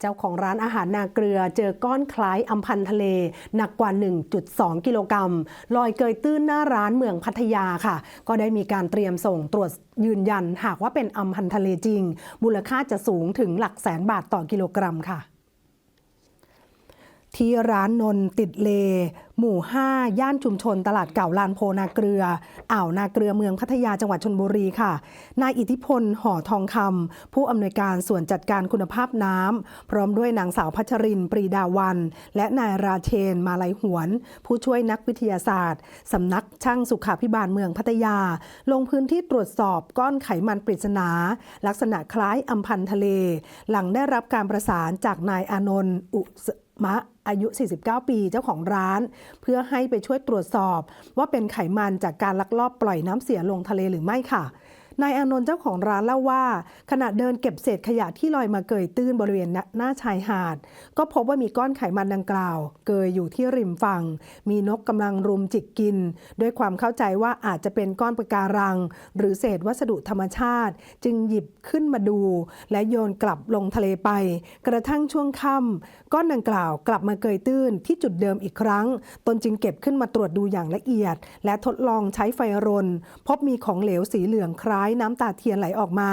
เจ้าของร้านอาหารนาเกลือเจอก้อนคล้ายอัมพันทะเล หนักกว่า 1.2 กิโลกรัมลอยเกยตื้นหน้าร้านเมืองพัทยาค่ะ ก็ได้มีการเตรียมส่งตรวจยืนยัน หากว่าเป็นอัมพันทะเลจริง มูลค่าจะสูงถึงหลักแสนบาทต่อกิโลกรัมค่ะ ที่ร้านนนติดเล หมู่ 5 ย่านชุมชน ตลาดเก่าลานโพนาเกลือ อ่าวนาเกลือเมืองพัทยาจังหวัดชนบุรีค่ะ นายอิทธิพลห่อทองคำผู้อำนวยการส่วนจัดการคุณภาพน้ำพร้อมด้วยนางสาวพัชรินปรีดาวัน และนายราเชน มาลัยหวน ผู้ช่วยนักวิทยาศาสตร์สำนักช่างสุขาพิบาลเมืองพัทยา ลงพื้นที่ตรวจสอบก้อนไขมันปริศนา ลักษณะคล้ายอัมพันทะเล หลังได้รับการประสานจากนายอานนท์อุ มะอายุ 49 ปีเจ้าของร้าน เพื่อให้ไปช่วยตรวจสอบว่าเป็นไขมันจากการลักลอบปล่อยน้ำเสียลงทะเลหรือไม่ค่ะ นายอานนท์เจ้าของร้านเล่าว่า ขณะเดินเก็บเศษขยะที่ลอยมาเกยตื้นบริเวณหน้าชายหาด ก็พบว่ามีก้อนไขมันดังกล่าว เกยอยู่ที่ริมฝั่ง มีนกกำลังรุมจิกกิน ด้วยความเข้าใจว่าอาจจะเป็นก้อนปะการัง หรือเศษวัสดุธรรมชาติ จึงหยิบขึ้นมาดู และโยนกลับลงทะเลไป กระทั่งช่วงค่ำก้อนดังกล่าวกลับมาเกยตื้นที่จุดเดิมอีกครั้ง ตนจึงเก็บขึ้นมาตรวจดูอย่างละเอียด และทดลองใช้ไฟรน พบมีของเหลวสีเหลืองคล้ายน้ำตาเทียนไหลออกมา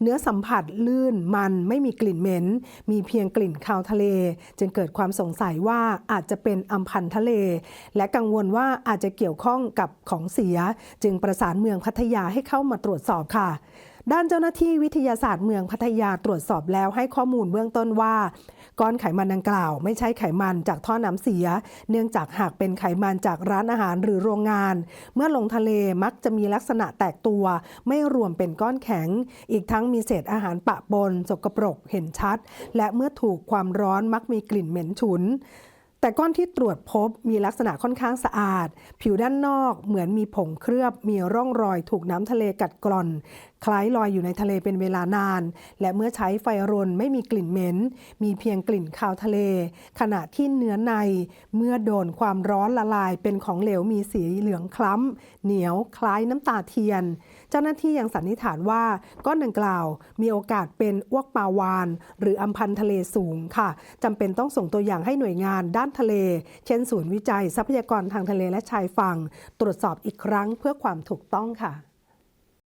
เนื้อสัมผัสลื่นมันไม่มีกลิ่นเหม็น มีเพียงกลิ่นคาวทะเล จึงเกิดความสงสัยว่าอาจจะเป็นอัมพันธ์ทะเล และกังวลว่าอาจจะเกี่ยวข้องกับของเสีย จึงประสานเมืองพัทยาให้เข้ามาตรวจสอบค่ะด้านเจ้าหน้าที่วิทยาศาสตร์เมืองพัทยาตรวจสอบแล้วให้ข้อมูลเบื้องต้นว่า ก้อนไขมันดังกล่าว ไม่ใช่ไขมันจากท่อน้ำเสีย เนื่องจากหากเป็นไขมันจากร้านอาหารหรือโรงงาน เมื่อลงทะเลมักจะมีลักษณะแตกตัว ไม่รวมเป็นก้อนแข็ง อีกทั้งมีเศษอาหารปะปนสกปรกเห็นชัด และเมื่อถูกความร้อนมักมีกลิ่นเหม็นฉุน แต่ก้อนที่ตรวจพบมีลักษณะค่อนข้างสะอาด ผิวด้านนอกเหมือนมีผงเคลือบ มีร่องรอยถูกน้ำทะเลกัดกร่อน คล้ายลอยอยู่ในทะเลเป็นเวลานาน และเมื่อใช้ไฟรนไม่มีกลิ่นเหม็น มีเพียงกลิ่นคาวทะเล ขณะที่เนื้อในเมื่อโดนความร้อนละลายเป็นของเหลวมีสีเหลืองคล้ำ เหนียวคล้ายน้ำตาเทียน เจ้าหน้าที่ยังสันนิษฐานว่าก้อนดังกล่าวมีโอกาสเป็นอ้วกปลาวาน หรืออัมพันธ์ทะเลสูงค่ะจำเป็นต้องส่งตัวอย่างให้หน่วยงานด้านทะเล เช่น ศูนย์วิจัยทรัพยากรทางทะเลและชายฝั่ง ตรวจสอบอีกครั้งเพื่อความถูกต้องค่ะ